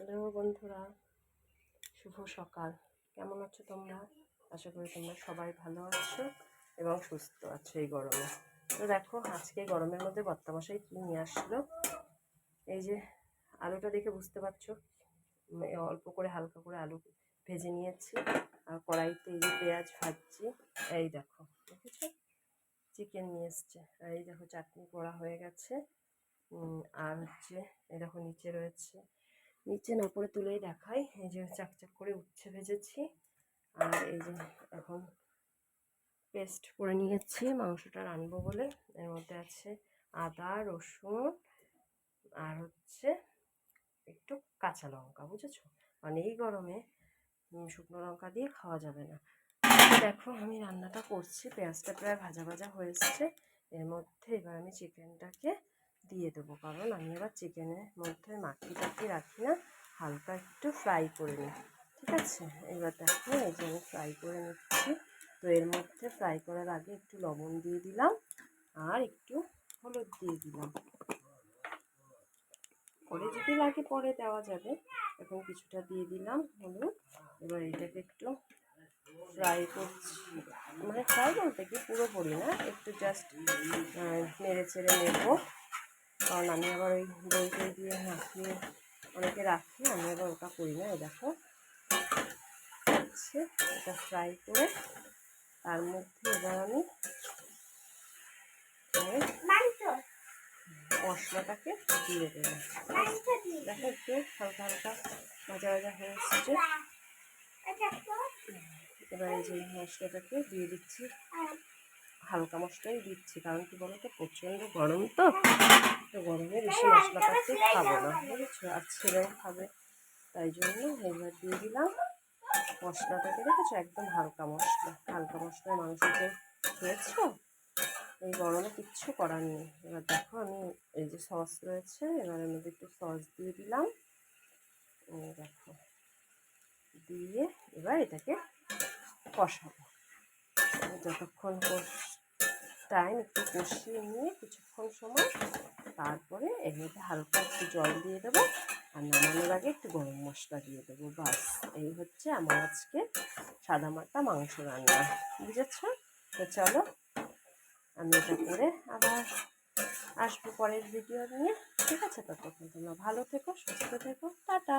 Hello বন্ধুরা, শুভ সকাল। কেমন আছো তোমরা? আশা করি তোমরা সবাই ভালো আছো এবং সুস্থ আছো এই গরমে। তো দেখো, আজকে গরমের মধ্যে বত্তামশাই কী নিয়ে আসলো? এই যে আলুটা দেখে বুঝতে পারছ অল্প করে হালকা করে আলু ভেজে নিয়েছি আর কড়াইতে এই যে পেঁয়াজ ভাজছি। এই দেখো, দেখেছ? চিকেন নিয়ে এসছে। এই দেখো, চাটনি করা হয়ে গেছে। আর হচ্ছে, এই দেখো, নিচে রয়েছে নিচে না পরে তুলেই দেখাই। এই যে চাকচাক করে উচ্ছে ভেজেছি। আর এই যে এখন পেস্ট করে নিয়েছি। মাংসটা রানবো বলে। এর মধ্যে আছে আদা, রসুন আর হচ্ছে একটু কাঁচা লঙ্কা, বুঝেছ? মানে এই গরমে শুকনো লঙ্কা দিয়ে খাওয়া যাবে না। দেখো, আমি রান্নাটা করছি। পেঁয়াজটা প্রায় ভাজা ভাজা হয়ে এসছে। এর মধ্যে এবার আমি চিকেনটাকে দিয়ে দেবো। কারণ আমি আবার চিকেনের মধ্যে মাখি টাকি রাখি না, হালকা একটু ফ্রাই করে নিই। ঠিক আছে? এবার দেখো, এই যে আমি ফ্রাই করে নিচ্ছি। তো এর মধ্যে ফ্রাই করার আগে একটু লবণ দিয়ে দিলাম আর একটু হলুদ দিয়ে দিলাম। পরে যদি লাগে পরে দেওয়া যাবে। এখন কিছুটা দিয়ে দিলাম হলুদ। এবার এটাকে একটু ফ্রাই করছি। মানে ফ্রাই বলতে কি? পুরোপুরি না, একটু জাস্ট নেড়ে চেড়ে নেব। কারণ আমি আবার ওই দই টই দিয়ে মাখিয়ে অনেকে রাখি আমি আবার ওটা করি না দেখো। হচ্ছে এটা ফ্রাই করে তার মধ্যে এবার আমি মশলাটাকে দিয়ে দেবো। দেখো একটু হালকা হালকা ভাজা ভাজা হয়ে এসছে। এবার এই যে মশলাটাকে দিয়ে দিচ্ছি। হালকা মশলাই দিচ্ছি কারণ কি বলতো প্রচণ্ড গরম তো তো গরমে বেশি মশলাপাতি খাব না বুঝেছ? আর ছেলেও খাবে তাই জন্য এবার দিয়ে দিলাম মশলাটাকে দেখেছ? একদম হালকা মশলা হালকা মশলায় মাংসকে খেয়েছো এই গরমে কিচ্ছু করার নেই। এবার দেখো আমি এই যে সস রয়েছে এবার মধ্যে একটু সস দিয়ে দিলাম দেখো দিয়ে এবার এটাকে কষাবো। যতক্ষণ কষ টাইম একটু কষিয়ে নিয়ে কিছুক্ষণ সময় তারপরে এর মধ্যে হালকা একটু জল দিয়ে দেবো আর নামানোর আগে একটু গরম মশলা দিয়ে দেবো বাস এই হচ্ছে আমার আজকে সাদা মাটা মাংস রান্না, বুঝেছ? তো চলো আমি এটা করে আবার আসব পরের ভিডিও নিয়ে। ঠিক আছে, ততক্ষণ তোমরা ভালো থেকো, সুস্থ থেকো, টাটা!